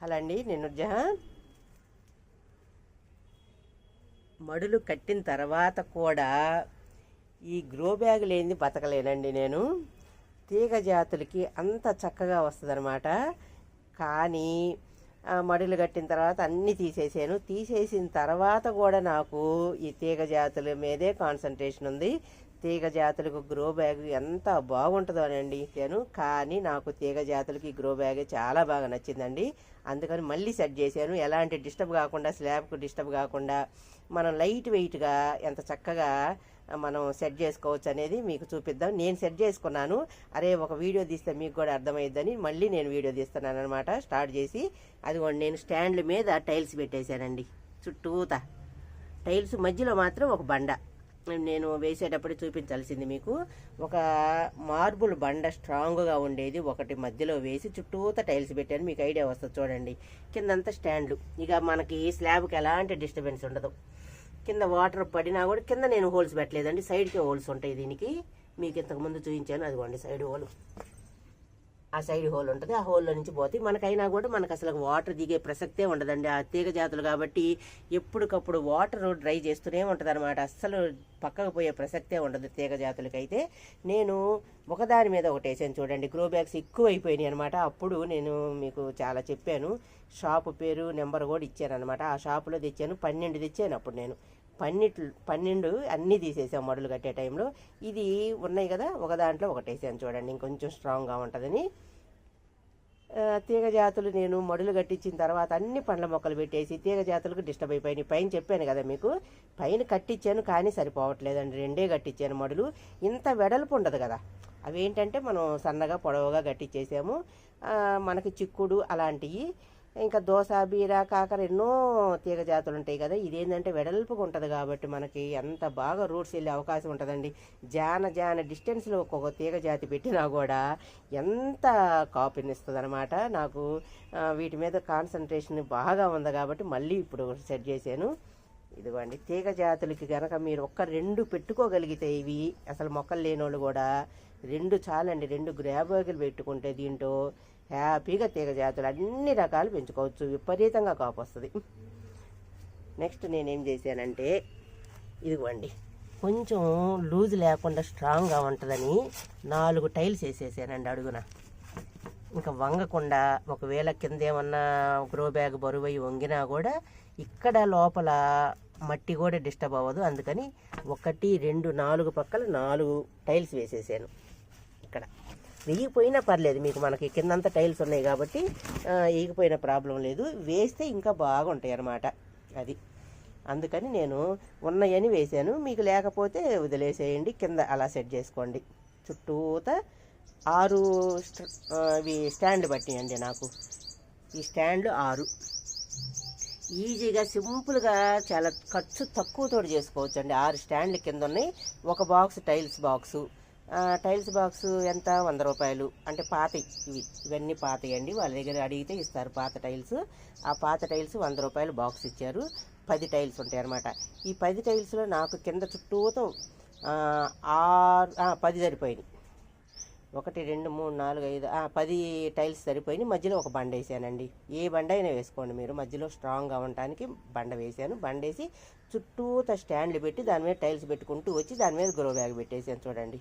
Hello అండి నేను జహాన్ మడులు కట్టిన తర్వాత కూడా ఈ గ్రో బ్యాగ్ లేనిది బతకలేనండి నేను. తీగ జాతులకి అంత చక్కగా వస్తుందన్నమాట. కానీ మడులు కట్టిన తర్వాత అన్నీ తీసేసాను. తీసేసిన తర్వాత కూడా నాకు ఈ తీగ జాతుల మీదే కాన్సన్ట్రేషన్ ఉంది. తీగ జాతులకు గ్రో బ్యాగ్ ఎంత బాగుంటుందో అనండి. నేను కానీ నాకు తీగ జాతులకి గ్రో బ్యాగ్ చాలా బాగా నచ్చిందండి. అందుకని మళ్ళీ సెట్ చేశాను. ఎలాంటి డిస్టర్బ్ కాకుండా స్లాబ్కు డిస్టర్బ్ కాకుండా మనం లైట్ వెయిట్గా ఎంత చక్కగా మనం సెట్ చేసుకోవచ్చు అనేది మీకు చూపిద్దాం. నేను సెట్ చేసుకున్నాను. అరే ఒక వీడియో తీస్తే మీకు కూడా అర్థమైద్దని మళ్ళీ నేను వీడియో తీస్తున్నాను అనమాట స్టార్ట్ చేసి అదిగోండి నేను స్టాండ్ల మీద టైల్స్ పెట్టేశానండి. చుట్టూతా. టైల్స్ మధ్యలో మాత్రం ఒక బండ. నేను వేసేటప్పుడు చూపించాల్సింది మీకు. ఒక మార్బుల్ బండ స్ట్రాంగ్గా ఉండేది. ఒకటి మధ్యలో వేసి చుట్టూత టైల్స్ పెట్టాను. మీకు ఐడియా వస్తుంది చూడండి. కిందంతా స్టాండ్లు. ఇక మనకి స్లాబ్కి ఎలాంటి డిస్టర్బెన్స్ ఉండదు. కింద వాటర్ పడినా కూడా కింద నేను హోల్స్ పెట్టలేదండి. సైడ్కే హోల్స్ ఉంటాయి దీనికి. మీకు ఇంతకు ముందు చూపించాను. అదిగోండి సైడ్ హోల్. ఆ సైడ్ హోల్ ఉంటుంది. ఆ హోల్లో నుంచి పోతే మనకైనా కూడా మనకు అసలు వాటర్ దిగే ప్రసక్తే ఉండదండి. ఆ తీగ జాతులు కాబట్టి ఎప్పటికప్పుడు వాటర్ డ్రై చేస్తూనే ఉంటుంది అనమాట అస్సలు పక్కకు పోయే ప్రసక్తే ఉండదు తీగ జాతులకైతే. నేను ఒకదాని మీద ఒకటి వేసాను చూడండి. గ్రో బ్యాగ్స్ ఎక్కువ అయిపోయినాయి అనమాట అప్పుడు నేను మీకు చాలా చెప్పాను. షాపు పేరు నెంబర్ కూడా ఇచ్చాను అనమాట ఆ షాపులో తెచ్చాను. పన్నెండు తెచ్చాను అప్పుడు నేను. పన్నెండు పన్నెండు అన్నీ తీసేసాం మడులు కట్టే టైంలో. ఇది ఉన్నాయి కదా ఒక దాంట్లో ఒకటేసాను చూడండి ఇంకొంచెం స్ట్రాంగ్గా ఉంటుందని. తీగ జాతులు నేను మడులు కట్టించిన తర్వాత అన్ని పండ్ల మొక్కలు పెట్టేసి తీగ జాతులకు డిస్టర్బ్ అయిపోయినాయి పైన చెప్పాను కదా మీకు పైన కట్టించాను కానీ సరిపోవట్లేదండి రెండే కట్టించాను మడులు. ఇంత వెడల్పు ఉండదు కదా. అవేంటంటే మనం సన్నగా పొడవుగా కట్టించేసాము మనకి చిక్కుడు అలాంటివి ఇంకా దోస బీర కాకర ఎన్నో తీగ జాతులు ఉంటాయి కదా. ఇదేంటంటే వెడల్పుగా ఉంటుంది కాబట్టి మనకి ఎంత బాగా రూట్స్ వెళ్ళే అవకాశం ఉంటుందండి. జాన జాన డిస్టెన్స్లో ఒక్కొక్క తీగ జాతి పెట్టినా కూడా ఎంత కాపునిస్తుంది అనమాట నాకు వీటి మీద కాన్సన్ట్రేషన్ బాగా ఉంది కాబట్టి మళ్ళీ ఇప్పుడు సెట్ చేశాను. ఇదిగోండి తీగ జాతులకి కనుక మీరు ఒక్క రెండు పెట్టుకోగలిగితే ఇవి అసలు మొక్కలు లేని వాళ్ళు కూడా రెండు చాలండి. రెండు గ్రాబోగిలు పెట్టుకుంటే దీంట్లో హ్యాపీగా తీగ జాతులు అన్ని రకాలు పెంచుకోవచ్చు. విపరీతంగా కాపు వస్తుంది. నెక్స్ట్ నేనేం చేశానంటే ఇదిగోండి. కొంచెం లూజ్ లేకుండా స్ట్రాంగ్గా ఉంటుందని నాలుగు టైల్స్ వేసేసానండి అడుగున. ఇంకా వంగకుండా ఒకవేళ కింద ఏమన్నా గ్రో బ్యాగ్ బరువు అయి వంగినా కూడా ఇక్కడ లోపల మట్టి కూడా డిస్టర్బ్ అవ్వదు. అందుకని ఒకటి రెండు నాలుగు పక్కల నాలుగు టైల్స్ వేసేసాను. ఇక్కడ. వెయ్యిపోయినా పర్లేదు మీకు మనకి కిందంతా టైల్స్ ఉన్నాయి కాబట్టి ఆ, ఈగిపోయిన ప్రాబ్లం లేదు. వేస్తే ఇంకా బాగుంటాయి అన్నమాట అది. అందుకని నేను ఉన్నాయని వేసాను మీకు లేకపోతే వదిలేసేయండి కింద అలా సెట్ చేసుకోండి. చుట్టూత ఆరు ఇవి స్టాండ్ పట్టియండి నాకు. ఈ స్టాండ్లు ఆరు. ఈజీగా సింపుల్గా చాలా ఖర్చు తక్కువతో చేసుకోవచ్చు అండి ఆరు స్టాండ్లు కింద ఉన్నాయి. ఒక box tiles box. Tiles box ఎంత? వంద రూపాయలు. అంటే పాత ఇవి. ఇవన్నీ పాతవి అండి. వాళ్ళ దగ్గర అడిగితే ఇస్తారు పాత టైల్స్. ఆ పాత టైల్స్ వంద రూపాయలు బాక్స్ ఇచ్చారు. పది టైల్స్ ఉంటాయి అనమాట ఈ పది టైల్స్లో నాకు కింద చుట్టూతో ఆరు పది సరిపోయినాయి. ఒకటి రెండు మూడు నాలుగు ఐదు పది టైల్స్ సరిపోయినాయి. మధ్యలో ఒక బండ వేసానండి. ఏ బండ అయినా వేసుకోండి మీరు. మధ్యలో స్ట్రాంగ్గా ఉండటానికి బండ వేసాను. బండ వేసి చుట్టూత స్టాండ్లు పెట్టి దాని మీద టైల్స్ పెట్టుకుంటూ వచ్చి దాని మీద గ్రో బ్యాగ్ పెట్టేసాను చూడండి.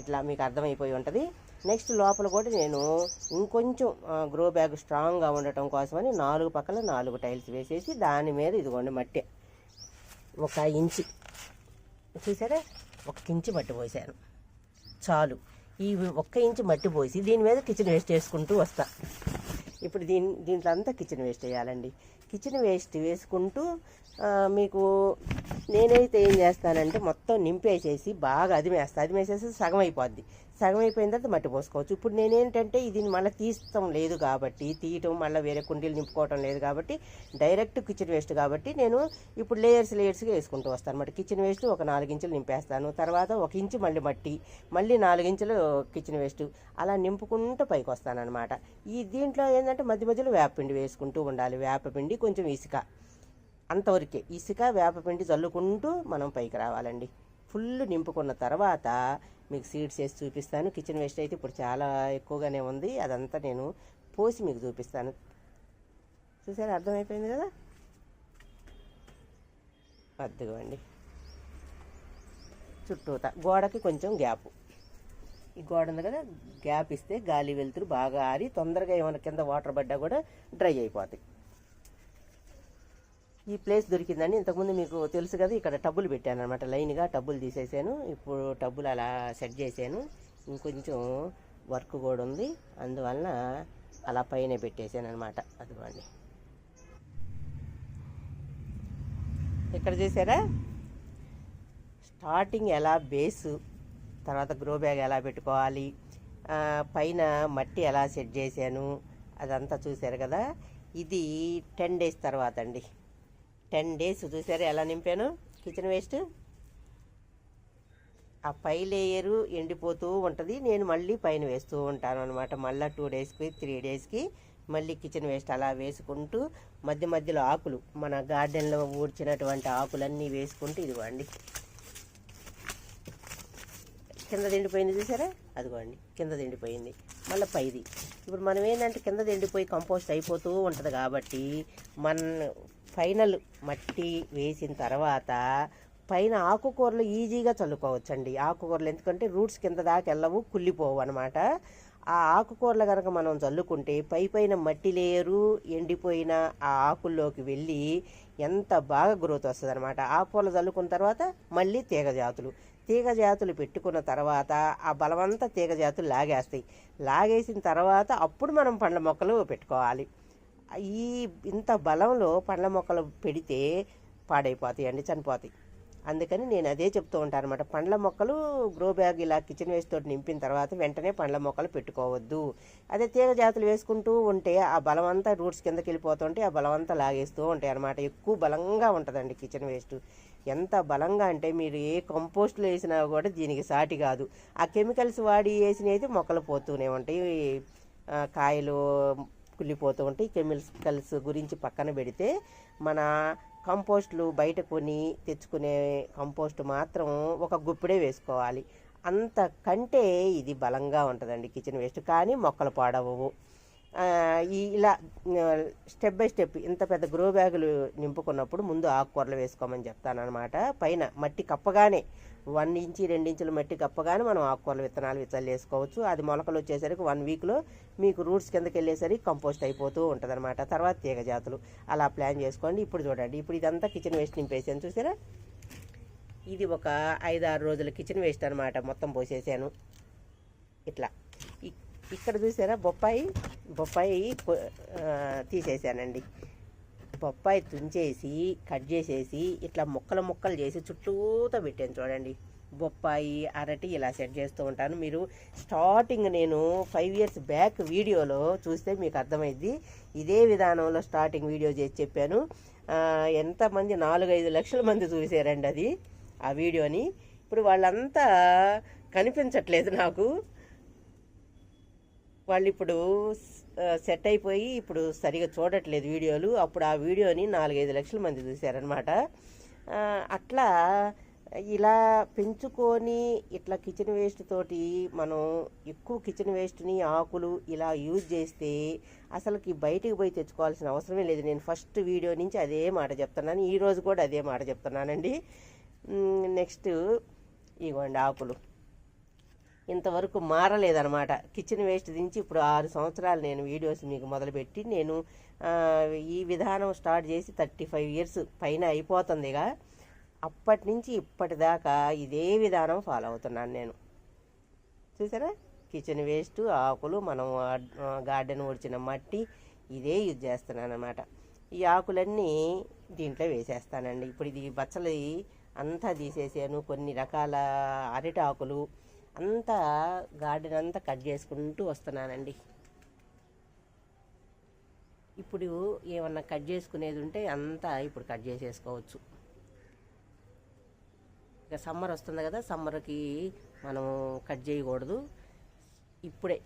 ఇట్లా మీకు అర్థమైపోయి ఉంటుంది. నెక్స్ట్ లోపల కూడా నేను ఇంకొంచెం గ్రో బ్యాగ్ స్ట్రాంగ్గా ఉండటం కోసమని నాలుగు పక్కల నాలుగు టైల్స్ వేసేసి దాని మీద ఇదిగోండి మట్టి ఒక ఇంచి. చూసారా? ఒక ఇంచి మట్టి పోసాను. చాలు. ఈ ఒక్క ఇంచు మట్టి పోసి దీని మీద కిచెన్ వేస్ట్ వేసుకుంటూ వస్తా. ఇప్పుడు దీని దీంట్లో అంతా కిచెన్ వేస్ట్ వేయాలండి. కిచెన్ వేస్ట్ వేసుకుంటూ మీకు నేనైతే ఏం చేస్తానంటే మొత్తం నింపేసేసి బాగా అదిమేస్తా అదిమేసేసి సగం అయిపోద్ది. సగం అయిపోయిన తర్వాత మట్టి పోసుకోవచ్చు. ఇప్పుడు నేనేంటంటే ఇది మళ్ళీ తీస్తాం లేదు కాబట్టి తీయటం మళ్ళీ వేరే కుండీలు నింపుకోవటం లేదు కాబట్టి డైరెక్ట్ కిచెన్ వేస్ట్ కాబట్టి నేను ఇప్పుడు లేయర్స్ లేయర్స్గా వేసుకుంటూ వస్తాను అనమాట కిచెన్ వేస్ట్ ఒక నాలుగు ఇంచులు నింపేస్తాను. తర్వాత ఒక ఇంచు మళ్ళీ మట్టి మళ్ళీ నాలుగు ఇంచులు కిచెన్ వేస్ట్ అలా నింపుకుంటూ పైకి వస్తాను అనమాట ఈ దీంట్లో ఏంటంటే మధ్య మధ్యలో వేపపిండి వేసుకుంటూ ఉండాలి. వేపపిండి కొంచెం ఇసుక. అంతవరకే ఇసుక వేపపిండి చల్లుకుంటూ మనం పైకి రావాలండి. ఫుల్ నింపుకున్న తర్వాత మీకు సీడ్స్ వేసి చూపిస్తాను. కిచెన్ వేస్ట్ అయితే ఇప్పుడు చాలా ఎక్కువగానే ఉంది. అదంతా నేను పోసి మీకు చూపిస్తాను. చూసారా? అర్థమైపోయింది కదా? అద్దుకోండి. చుట్టూత గోడకి కొంచెం గ్యాప్. ఈ గోడ ఉంది కదా? గ్యాప్ ఇస్తే గాలి వెలుతురు బాగా ఆరి తొందరగా ఏమైనా కింద వాటర్ పడ్డా కూడా డ్రై అయిపోతాయి. ఈ ప్లేస్ దొరికిందండి. ఇంతకుముందు మీకు తెలుసు కదా ఇక్కడ టబ్బులు పెట్టాను అనమాట లైన్గా టబ్బులు తీసేసాను. ఇప్పుడు టబ్బులు అలా సెట్ చేశాను. ఇంకొంచెం వర్క్ కూడా ఉంది. అందువలన అలా పైన పెట్టేశాను అనమాట అదిగోండి. ఇక్కడ చూసారా? స్టార్టింగ్ ఎలా బేసు తర్వాత గ్రో బ్యాగ్ ఎలా పెట్టుకోవాలి పైన మట్టి ఎలా సెట్ చేశాను అదంతా చూశారు కదా? ఇది టెన్ డేస్ తర్వాత అండి. టెన్ డేస్ చూసారా ఎలా నింపాను? Kitchen waste. ఆ పై లేయరు ఎండిపోతూ ఉంటుంది. నేను మళ్ళీ పైన వేస్తూ ఉంటాను అనమాట మళ్ళీ టూ డేస్కి త్రీ డేస్కి మళ్ళీ కిచెన్ వేస్ట్ అలా వేసుకుంటూ మధ్య మధ్యలో ఆకులు మన గార్డెన్లో ఊడ్చినటువంటి ఆకులన్నీ వేసుకుంటూ ఇదిగోండి. కింద దిండిపోయింది చూసారా? అదిగోండి కింద దిండిపోయింది. మళ్ళీ పైది. ఇప్పుడు మనం ఏంటంటే కింద దిండిపోయి కంపోస్ట్ అయిపోతూ ఉంటుంది కాబట్టి మన ఫైనల్ మట్టి వేసిన తర్వాత పైన ఆకుకూరలు ఈజీగా చల్లుకోవచ్చండి. ఆకుకూరలు ఎందుకంటే రూట్స్ కింద దాకా వెళ్ళవు కుళ్ళిపోవు అనమాట ఆ ఆకుకూరలు కనుక మనం చల్లుకుంటే పై పైన మట్టి లేయరు ఎండిపోయిన ఆ ఆకుల్లోకి వెళ్ళి ఎంత బాగా గ్రోత్ వస్తుంది అనమాట ఆకుకూరలు చల్లుకున్న తర్వాత మళ్ళీ తీగ జాతులు తీగ జాతులు పెట్టుకున్న తర్వాత ఆ బలమంతా తీగ జాతులు లాగేస్తాయి. లాగేసిన తర్వాత అప్పుడు మనం పండ్ల మొక్కలు పెట్టుకోవాలి. ఈ ఇంత బలంలో పండ్ల మొక్కలు పెడితే పాడైపోతాయి అండి చనిపోతాయి. అందుకని నేను అదే చెప్తూ ఉంటాను అనమాట పండ్ల మొక్కలు గ్రో బ్యాగ్ ఇలా కిచెన్ వేస్ట్ తోటి నింపిన తర్వాత వెంటనే పండ్ల మొక్కలు పెట్టుకోవద్దు. అదే తీగ జాతులు వేసుకుంటూ ఉంటే ఆ బలం అంతా రూట్స్ కిందకి వెళ్ళిపోతుంటే ఆ బలం అంతా లాగేస్తూ ఉంటాయి అనమాట ఎక్కువ బలంగా ఉంటుందండి కిచెన్ వేస్ట్ ఎంత బలంగా అంటే మీరు ఏ కంపోస్ట్లు వేసినా కూడా దీనికి సాటి కాదు. ఆ కెమికల్స్ వాడి వేసినవి మొక్కలు పోతూనే ఉంటాయి. కాయలు కుళ్ళిపోతూ ఉంటాయి. కెమికల్స్ గురించి పక్కన పెడితే మన కంపోస్ట్లు బయట కొని తెచ్చుకునే కంపోస్ట్ మాత్రం ఒక గుప్పిడే వేసుకోవాలి. అంతకంటే ఇది బలంగా ఉంటుందండి కిచెన్ వేస్ట్. కానీ మొక్కలు పాడవవు ఇలా స్టెప్ బై స్టెప్ ఇంత పెద్ద గ్రో బ్యాగులు నింపుకున్నప్పుడు ముందు ఆకుకూరలు వేసుకోమని చెప్తాను అనమాట పైన మట్టి కప్పగానే వన్ ఇంచి రెండించుల మట్టి కప్పగానే మనం ఆకుకూరల విత్తనాలు విత్తనాలు వేసుకోవచ్చు. అది మొలకలు వచ్చేసరికి వన్ వీక్లో మీకు రూట్స్ కిందకి వెళ్ళేసరికి కంపోస్ట్ అయిపోతూ ఉంటుంది అనమాట తర్వాత తీగ జాతులు. అలా ప్లాన్ చేసుకోండి. ఇప్పుడు చూడండి. ఇప్పుడు ఇదంతా కిచెన్ వేస్ట్ నింపేసాను చూసారా? ఇది ఒక ఐదు ఆరు రోజుల కిచెన్ వేస్ట్ అనమాట మొత్తం పోసేసాను. ఇట్లా. ఇక్కడ చూసారా? బొప్పాయి బొప్పాయి తీసేసానండి. బొప్పాయి తుంచేసి కట్ చేసేసి ఇట్లా ముక్కలు ముక్కలు చేసి చుట్టూతో పెట్టాను చూడండి. బొప్పాయి అరటి ఇలా సెట్ చేస్తూ ఉంటాను. మీరు స్టార్టింగ్ నేను ఫైవ్ ఇయర్స్ బ్యాక్ వీడియోలో చూస్తే మీకు అర్థమైంది ఇదే విధానంలో స్టార్టింగ్ వీడియో చేసి చెప్పాను. ఎంతమంది? నాలుగైదు లక్షల మంది చూసారండి అది ఆ వీడియోని. ఇప్పుడు వాళ్ళంతా కనిపించట్లేదు నాకు. వాళ్ళు ఇప్పుడు సెట్ అయిపోయి ఇప్పుడు సరిగా చూడట్లేదు వీడియోలు. అప్పుడు ఆ వీడియోని నాలుగైదు లక్షల మంది చూశారనమాట అట్లా ఇలా పెంచుకొని ఇట్లా కిచెన్ వేస్ట్ తోటి మనం ఎక్కువ కిచెన్ వేస్ట్ని ఆకులు ఇలా యూజ్ చేస్తే అసలుకి బయటికి పోయి తెచ్చుకోవాల్సిన అవసరమే లేదు. నేను ఫస్ట్ వీడియో నుంచి అదే మాట చెప్తున్నాను. ఈరోజు కూడా అదే మాట చెప్తున్నానండి. నెక్స్ట్ ఇగోండి ఆకులు. ఇంతవరకు మారలేదనమాట కిచెన్ వేస్ట్ దించి ఇప్పుడు ఆరు సంవత్సరాలు నేను వీడియోస్ మీకు మొదలుపెట్టి నేను ఈ విధానం స్టార్ట్ చేసి థర్టీ ఫైవ్ ఇయర్స్ పైన అయిపోతుందిగా. అప్పటి నుంచి ఇప్పటిదాకా ఇదే విధానం ఫాలో అవుతున్నాను నేను. చూసారా? కిచెన్ వేస్ట్ ఆకులు మనం గార్డెన్ ఊడ్చిన మట్టి ఇదే యూజ్ చేస్తున్నాను అనమాట ఈ ఆకులన్నీ దీంట్లో వేసేస్తానండి. ఇప్పుడు ఇది బచ్చలి అంతా తీసేసాను. కొన్ని రకాల అరటి ఆకులు అంతా గార్డెన్ అంతా కట్ చేసుకుంటూ వస్తున్నానండి. ఇప్పుడు ఏమన్నా కట్ చేసుకునేది ఉంటే అంతా ఇప్పుడు కట్ చేసేసుకోవచ్చు. ఇక సమ్మర్ వస్తుంది కదా సమ్మర్కి మనం కట్ చేయకూడదు. ఇప్పుడే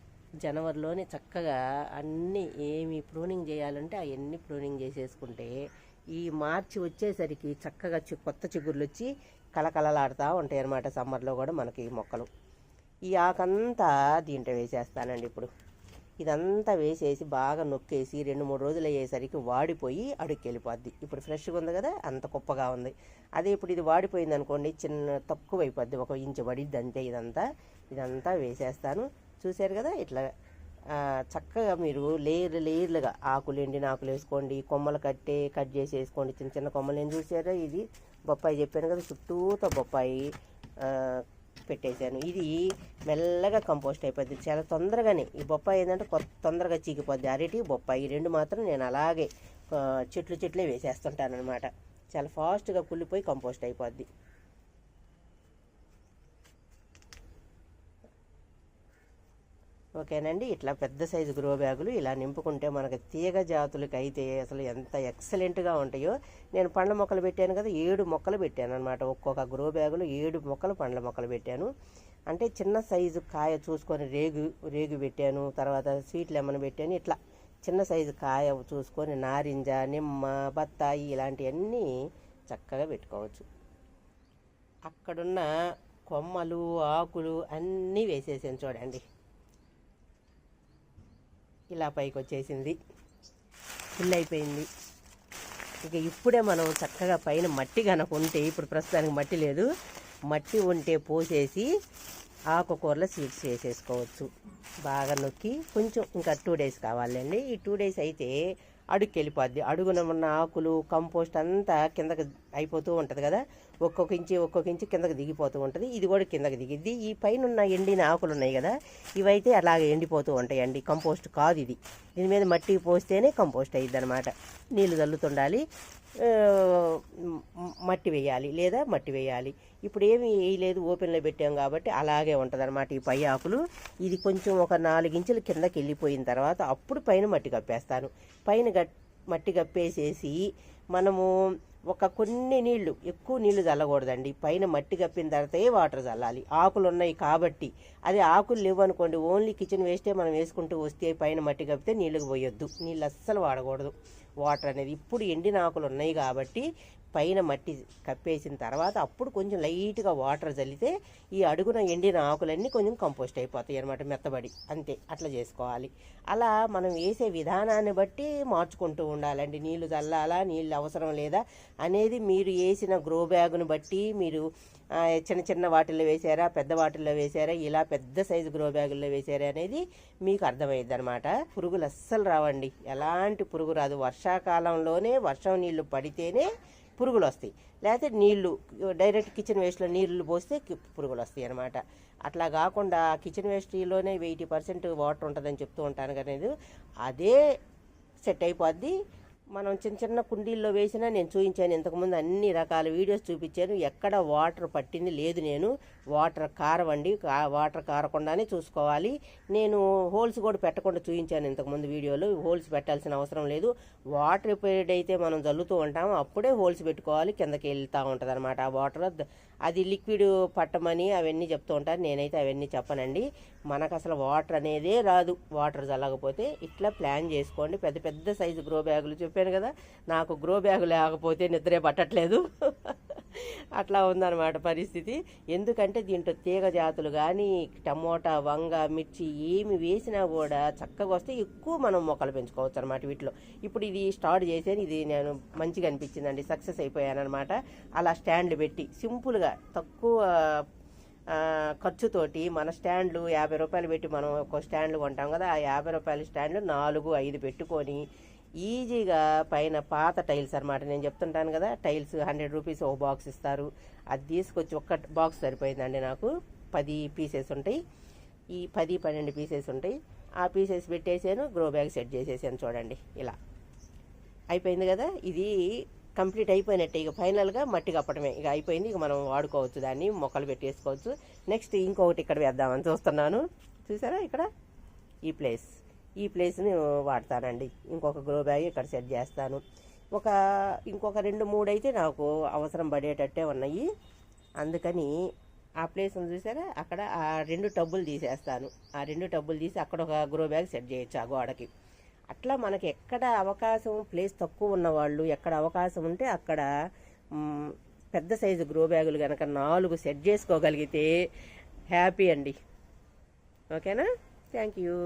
జనవరిలోనే చక్కగా అన్నీ ఏమి ప్రూనింగ్ చేయాలంటే అవన్నీ ప్రూనింగ్ చేసేసుకుంటే ఈ మార్చి వచ్చేసరికి చక్కగా కొత్త చిగుర్లు వచ్చి కళకళలాడుతూ ఉంటాయి అన్నమాట సమ్మర్లో కూడా మనకి ఈ మొక్కలు. ఈ ఆకంతా దీంట్లో వేసేస్తానండి ఇప్పుడు. ఇదంతా వేసేసి బాగా నొక్కేసి రెండు మూడు రోజులు అయ్యేసరికి వాడిపోయి అడుగుకి వెళ్ళిపోద్ది ఇప్పుడు ఫ్రెష్గా ఉంది కదా అంత కుప్పగా ఉంది. అదే ఇప్పుడు ఇది వాడిపోయింది అనుకోండి చిన్న తక్కువ అయిపోద్ది ఒక ఇంచు పడిద్ది అంతే ఇదంతా. ఇదంతా వేసేస్తాను. చూశారు కదా ఇట్లా చక్కగా మీరు లేయర్ లేయర్లుగా ఆకులు ఎండిన ఆకులు వేసుకోండి కొమ్మలు కట్టే కట్ చేసి వేసుకోండి చిన్న చిన్న కొమ్మలు ఏం చూసారా ఇది? బొప్పాయి చెప్పాను కదా చుట్టూతో బొప్పాయి పెట్టేశాను. ఇది మెల్లగా కంపోస్ట్ అయిపోద్ది చాలా తొందరగానే. ఈ బొప్పాయి ఏంటంటే కొత్త తొందరగా చీకిపోద్ది. అరటి బొప్పాయి. రెండు మాత్రం నేను అలాగే చెట్లు చెట్లే వేసేస్తుంటాను అనమాట చాలా ఫాస్ట్గా కుళ్ళిపోయి కంపోస్ట్ అయిపోద్ది. ఓకేనండి. ఇట్లా పెద్ద సైజు గ్రో బ్యాగులు ఇలా నింపుకుంటే మనకి తీగ జాతులకి అయితే అసలు ఎంత ఎక్సలెంట్గా ఉంటాయో. నేను పండ్ల మొక్కలు పెట్టాను కదా ఏడు మొక్కలు పెట్టాను అనమాట ఒక్కొక్క గ్రో బ్యాగులు ఏడు మొక్కలు పండ్ల మొక్కలు పెట్టాను. అంటే చిన్న సైజు కాయ చూసుకొని రేగు రేగు పెట్టాను. తర్వాత స్వీట్ లెమన్ పెట్టాను. ఇట్లా చిన్న సైజు కాయ చూసుకొని నారింజ నిమ్మ బత్తాయి ఇలాంటివన్నీ చక్కగా పెట్టుకోవచ్చు. అక్కడున్న కొమ్మలు ఆకులు అన్నీ వేసేసాను చూడండి. ఇలా పైకి వచ్చేసింది ఫుల్ అయిపోయింది ఇక ఇప్పుడే మనం చక్కగా పైన మట్టి కనుక ఉంటే ఇప్పుడు ప్రస్తుతానికి మట్టి లేదు. మట్టి ఉంటే పోసేసి ఆకుకూరలో స్వీట్స్ చేసేసుకోవచ్చు. బాగా నొక్కి కొంచెం ఇంకా టూ డేస్ కావాలండి. ఈ టూ డేస్ అయితే అడుగుకి వెళ్ళిపోద్ది అడుగున ఉన్న ఆకులు కంపోస్ట్ అంతా కిందకి అయిపోతూ ఉంటుంది కదా. ఒక్కొక్క ఇంచి ఒక్కొక్క ఇంచి కిందకి దిగిపోతూ ఉంటుంది. ఇది కూడా కిందకి దిగిద్ది. ఈ పైన ఉన్న ఎండిన ఆకులు ఉన్నాయి కదా ఇవైతే అలాగే ఎండిపోతూ ఉంటాయండి. కంపోస్ట్ కాదు ఇది. దీని మీద మట్టి పోస్తేనే కంపోస్ట్ అయ్యిద్ది అనమాట నీళ్ళు చల్లుతుండాలి మట్టి వేయాలి లేదా మట్టి వేయాలి. ఇప్పుడు ఏమి వేయలేదు ఓపెన్లో పెట్టాం కాబట్టి అలాగే ఉంటుంది ఈ పై ఆకులు. ఇది కొంచెం ఒక నాలుగు కిందకి వెళ్ళిపోయిన తర్వాత అప్పుడు పైన మట్టి కప్పేస్తాను. పైన గట్ మట్టి కప్పేసేసి మనము ఒక కొన్ని నీళ్ళు ఎక్కువ నీళ్ళు చల్లకూడదండి. పైన మట్టి కప్పిన తర్వాతే వాటర్ చల్లాలి. ఆకులు ఉన్నాయి కాబట్టి అది ఆకులు లేవు అనుకోండి ఓన్లీ కిచెన్ వేస్టే మనం వేసుకుంటూ వస్తే పైన మట్టి కప్పితే నీళ్ళకి పోయొద్దు. నీళ్ళు అస్సలు వాడకూడదు. వాటర్ అనేది. ఇప్పుడు ఎండిన ఆకులు ఉన్నాయి కాబట్టి పైన మట్టి కప్పేసిన తర్వాత అప్పుడు కొంచెం లైట్గా వాటర్ చల్లితే ఈ అడుగున ఎండిన ఆకులన్నీ కొంచెం కంపోస్ట్ అయిపోతాయి అనమాట మెత్తబడి. అంతే అట్లా చేసుకోవాలి. అలా మనం వేసే విధానాన్ని బట్టి మార్చుకుంటూ ఉండాలండి. నీళ్ళు చల్లాలా నీళ్ళు అవసరం లేదా అనేది మీరు వేసిన గ్రో బ్యాగును బట్టి మీరు చిన్న చిన్న వాటిల్లో వేసారా పెద్ద వాటిల్లో వేసారా ఇలా పెద్ద సైజు గ్రో బ్యాగుల్లో వేసారా అనేది మీకు అర్థమైంది అనమాట పురుగులు అస్సలు రావండి. ఎలాంటి పురుగు రాదు. వర్షాకాలంలోనే వర్షం నీళ్ళు పడితేనే పురుగులు వస్తాయి లేకపోతే నీళ్ళు డైరెక్ట్ కిచెన్ వేస్ట్లో నీళ్ళు పోస్తే పురుగులు వస్తాయి అనమాట అట్లా కాకుండా కిచెన్ వేస్ట్లోనే ఎయిటీ పర్సెంట్ వాటర్ ఉంటుందని చెప్తూ ఉంటాను కానీ అదే సెట్ అయిపోద్ది. మనం చిన్న చిన్న కుండీల్లో వేసినా నేను చూపించాను. ఇంతకుముందు అన్ని రకాల వీడియోస్ చూపించాను. ఎక్కడ వాటర్ పట్టింది లేదు నేను. వాటర్ కారవండి. కా- వాటర్ కారకుండానే చూసుకోవాలి. నేను హోల్స్ కూడా పెట్టకుండా చూపించాను ఇంతకుముందు వీడియోలో. హోల్స్ పెట్టాల్సిన అవసరం లేదు. వాటర్ ఎప్పుడైతే మనం జల్లుతూ ఉంటామో అప్పుడే హోల్స్ పెట్టుకోవాలి. కిందకి వెళ్తూ ఉంటుంది అనమాట ఆ వాటర్ అది లిక్విడ్ పట్టమని అవన్నీ చెప్తూ ఉంటారు. నేనైతే అవన్నీ చెప్పనండి. మనకు అసలు వాటర్ అనేదే రాదు. వాటర్ చల్లకపోతే ఇట్లా ప్లాన్ చేసుకోండి. పెద్ద పెద్ద సైజు గ్రో బ్యాగులు చెప్పాను కదా. నాకు గ్రో బ్యాగు లేకపోతే నిద్రే పట్టట్లేదు. అట్లా ఉందన్నమాట పరిస్థితి. ఎందుకంటే దీంట్లో తీగ జాతులు కానీ టమోటా వంగ మిర్చి ఏమి వేసినా కూడా చక్కగా వస్తే ఎక్కువ మనం మొక్కలు పెంచుకోవచ్చు అనమాట వీటిలో. ఇప్పుడు ఇది స్టార్ట్ చేశాను ఇది నేను మంచిగా అనిపించిందండి సక్సెస్ అయిపోయాను అనమాట అలా స్టాండ్లు పెట్టి సింపుల్గా తక్కువ ఖర్చుతోటి మన స్టాండ్లు యాభై రూపాయలు పెట్టి మనం ఒక స్టాండ్లు కొంటాం కదా ఆ యాభై రూపాయల స్టాండ్లు నాలుగు ఐదు పెట్టుకొని ఈజీగా పైన పాత టైల్స్ అన్నమాట. నేను చెప్తుంటాను కదా టైల్స్ హండ్రెడ్ రూపీస్ ఒక బాక్స్ ఇస్తారు. అది తీసుకొచ్చి ఒక్క బాక్స్ సరిపోయిందండి నాకు. పది పీసెస్ ఉంటాయి. ఈ పది పన్నెండు పీసెస్ ఉంటాయి. ఆ పీసెస్ పెట్టేసాను గ్రో బ్యాగ్ సెట్ చేసేసాను చూడండి ఇలా. అయిపోయింది కదా? ఇది కంప్లీట్ అయిపోయినట్టే. ఇక ఫైనల్గా మట్టి కప్పడమే ఇక అయిపోయింది. ఇక మనం వాడుకోవచ్చు దాన్ని మొక్కలు పెట్టేసుకోవచ్చు. నెక్స్ట్ ఇంకొకటి ఇక్కడ వేద్దామని చూస్తున్నాను. చూసారా ఇక్కడ? ఈ ప్లేస్. ఈ ప్లేస్ని వాడతానండి. ఇంకొక గ్రో బ్యాగ్ ఇక్కడ సెట్ చేస్తాను. ఒక ఇంకొక రెండు మూడు అయితే నాకు అవసరం పడేటట్టే ఉన్నాయి. అందుకని ఆ ప్లేస్ని చూసారా? అక్కడ ఆ రెండు టబ్బులు తీసేస్తాను. ఆ రెండు టబ్బులు తీసి అక్కడ ఒక గ్రో బ్యాగ్ సెట్ చేయొచ్చు ఆ గోడకి. అట్లా మనకి ఎక్కడ అవకాశం ప్లేస్ తక్కువ ఉన్న వాళ్ళు ఎక్కడ అవకాశం ఉంటే అక్కడ పెద్ద సైజు గ్రో బ్యాగులు కనుక నాలుగు సెట్ చేసుకోగలిగితే హ్యాపీ అండి. ఓకేనా? Thank you.